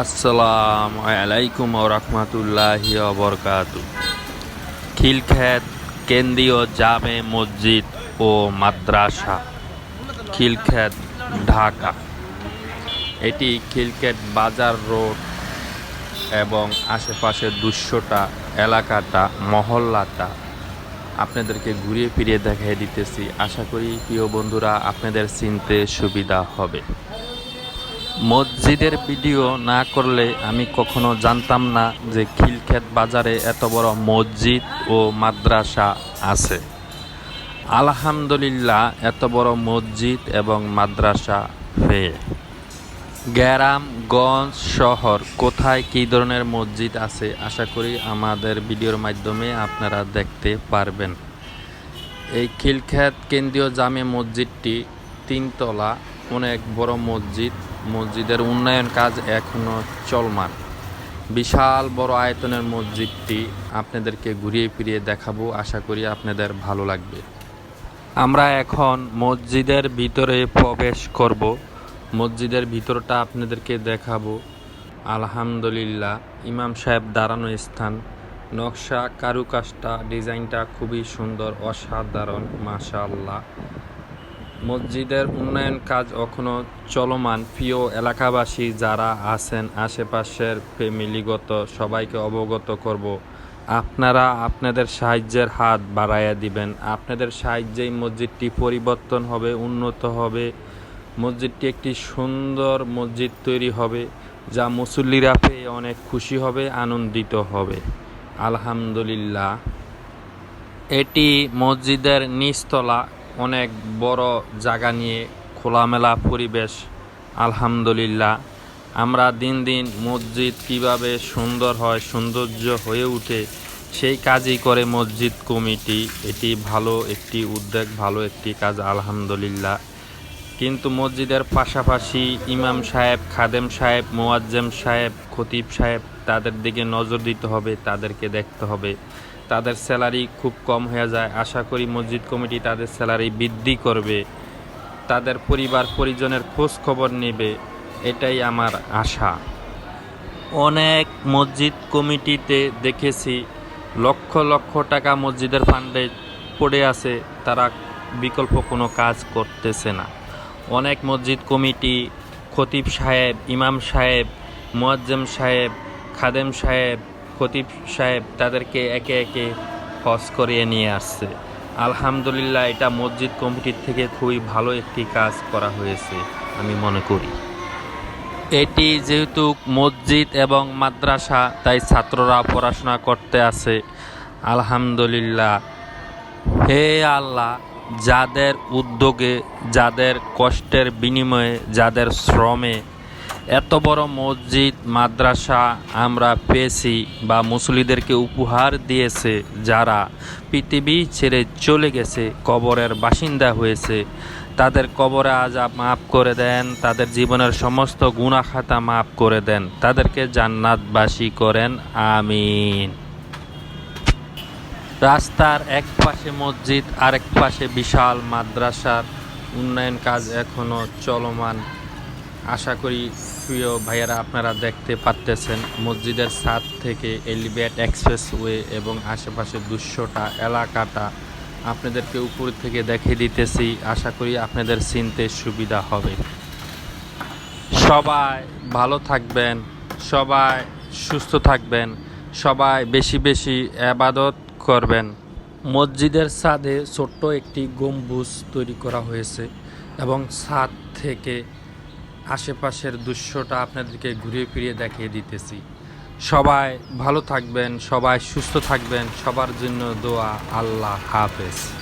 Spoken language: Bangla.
আসসালামু আলাইকুম রহমতুল্লাহি বরকাত খিলখ্যাত কেন্দ্রীয় জামে মসজিদ ও মাদ্রাসা, খিলখ্যাত ঢাকা। এটি খিলখ্যাত বাজার রোড এবং আশেপাশে দুশোটা এলাকাটা, মহল্লাটা আপনাদেরকে ঘুরিয়ে ফিরিয়ে দেখিয়ে দিতেছি। আশা করি প্রিয় বন্ধুরা আপনাদের চিনতে সুবিধা হবে। মসজিদের ভিডিও না করলে আমি কখনো জানতাম না যে খিলক্ষেত বাজারে এত বড় মসজিদ ও মাদ্রাসা আছে। আলহামদুলিল্লাহ, এত বড় মসজিদ এবং মাদ্রাসা পেয়ে গ্রাম গঞ্জ, শহর, কোথায় কী ধরনের মসজিদ আছে আশা করি আমাদের ভিডিওর মাধ্যমে আপনারা দেখতে পারবেন। এই খিলখ্যাত কেন্দ্রীয় জামে মসজিদটি তিনতলা অনেক বড় মসজিদ। মসজিদের উন্নয়ন কাজ এখনও চলমান। বিশাল বড় আয়তনের মসজিদটি আপনাদেরকে ঘুরিয়ে ফিরিয়ে দেখাবো। আশা করি আপনাদের ভালো লাগবে। আমরা এখন মসজিদের ভিতরে প্রবেশ করব। মসজিদের ভিতরটা আপনাদেরকে দেখাবো। আলহামদুলিল্লাহ, ইমাম সাহেব দাঁড়ানো স্থান। নকশা কারুকাজটা, ডিজাইনটা খুবই সুন্দর, অসাধারণ, মাশাআল্লাহ। মসজিদের উন্নয়ন কাজ এখনও চলমান। প্রিয় এলাকাবাসী, যারা আছেন আশেপাশের ফ্যামিলিগত, সবাইকে অবগত করব। আপনারা আপনাদের সাহায্যের হাত বাড়াইয়া দিবেন। আপনাদের সাহায্যেই মসজিদটি পরিবর্তন হবে, উন্নত হবে। মসজিদটি একটি সুন্দর মসজিদ তৈরি হবে, যা মুসল্লিরা পেয়ে অনেক খুশি হবে, আনন্দিত হবে। আলহামদুলিল্লাহ। এটি মসজিদের নিচতলা অনেক বড় জায়গা নিয়ে খোলামেলা পরিবেশ, আলহামদুলিল্লাহ। আমরা দিন দিন মসজিদ কীভাবে সুন্দর হয়, সৌন্দর্য হয়ে ওঠে সেই কাজই করে মসজিদ কমিটি। এটি ভালো একটি উদ্যোগ, ভালো একটি কাজ, আলহামদুলিল্লাহ। কিন্তু মসজিদের পাশাপাশি ইমাম সাহেব, খাদেম সাহেব, মোয়াজ্জেম সাহেব, খতিব সাহেব, তাদের দিকে নজর দিতে হবে, তাদেরকে দেখতে হবে। তাদের স্যালারি খুব কম হয়ে যায়। আশা করি মসজিদ কমিটি তাদের স্যালারি বৃদ্ধি করবে। তাদের পরিবার পরিজনের খোঁজ খবর নেবে। এটাই আমার আশা। অনেক মসজিদ কমিটিতে দেখেছি, লক্ষ লক্ষ টাকা মসজিদের ফান্ডে পড়ে আছে। তারা বিকল্প কোনো কাজ করতেছে না। অনেক মসজিদ কমিটি, খতিব সাহেব, ইমাম সাহেব, মুয়াজ্জেম সাহেব, খাদেম সাহেব খতিব সাহেব তাদেরকে একে একে হজ করিয়ে নিয়ে আসছে। আলহামদুলিল্লাহ, এটা মসজিদ কমিটির থেকে খুবই ভালো একটি কাজ করা হয়েছে, আমি মনে করি। এটি যেহেতু মসজিদ এবং মাদ্রাসা, তাই ছাত্ররা পড়াশোনা করতে আছে। আলহামদুলিল্লাহ। হে আল্লাহ, যাদের উদ্যোগে, যাদের কষ্টের বিনিময়ে, যাদের শ্রমে এত বড় মসজিদ, মাদ্রাসা আমরা পেয়েছি বা মুসলিদেরকে উপহার দিয়েছে যারা পৃথিবী ছেড়ে চলে গেছে, কবরের বাসিন্দা হয়েছে। তাদের কবরে আজাব মাফ করে দেন, তাদের জীবনের সমস্ত গুণাখাতা মাফ করে দেন। তাদেরকে জান্নাতবাসী করেন, আমিন। রাস্তার এক পাশে মসজিদ, আরেক পাশে বিশাল মাদ্রাসার। উন্নয়ন কাজ এখনও চলমান। আশা করি প্রিয় ভাইয়েরা, আপনারা দেখতে পারতেছেন মসজিদের ছাদ থেকে এলিভেট এক্সপ্রেসওয়ে এবং আশেপাশে দুশোটা এলাকাটা। আপনাদেরকে উপর থেকে দেখে দিতেছি, আশা করি আপনাদের চিনতে সুবিধা হবে। সবাই ভালো থাকবেন, সবাই সুস্থ থাকবেন, সবাই বেশি বেশি আবাদত করবেন। মসজিদের ছাদে ছোট্ট একটি গম্বুজ তৈরি করা হয়েছে এবং ছাদ থেকে আশেপাশের দৃশ্যটা আপনাদেরকে ঘুরিয়ে ফিরিয়ে দেখিয়ে দিতেছি। সবাই ভালো থাকবেন, সবাই সুস্থ থাকবেন, সবার জন্য দোয়া, আল্লাহ হাফেজ।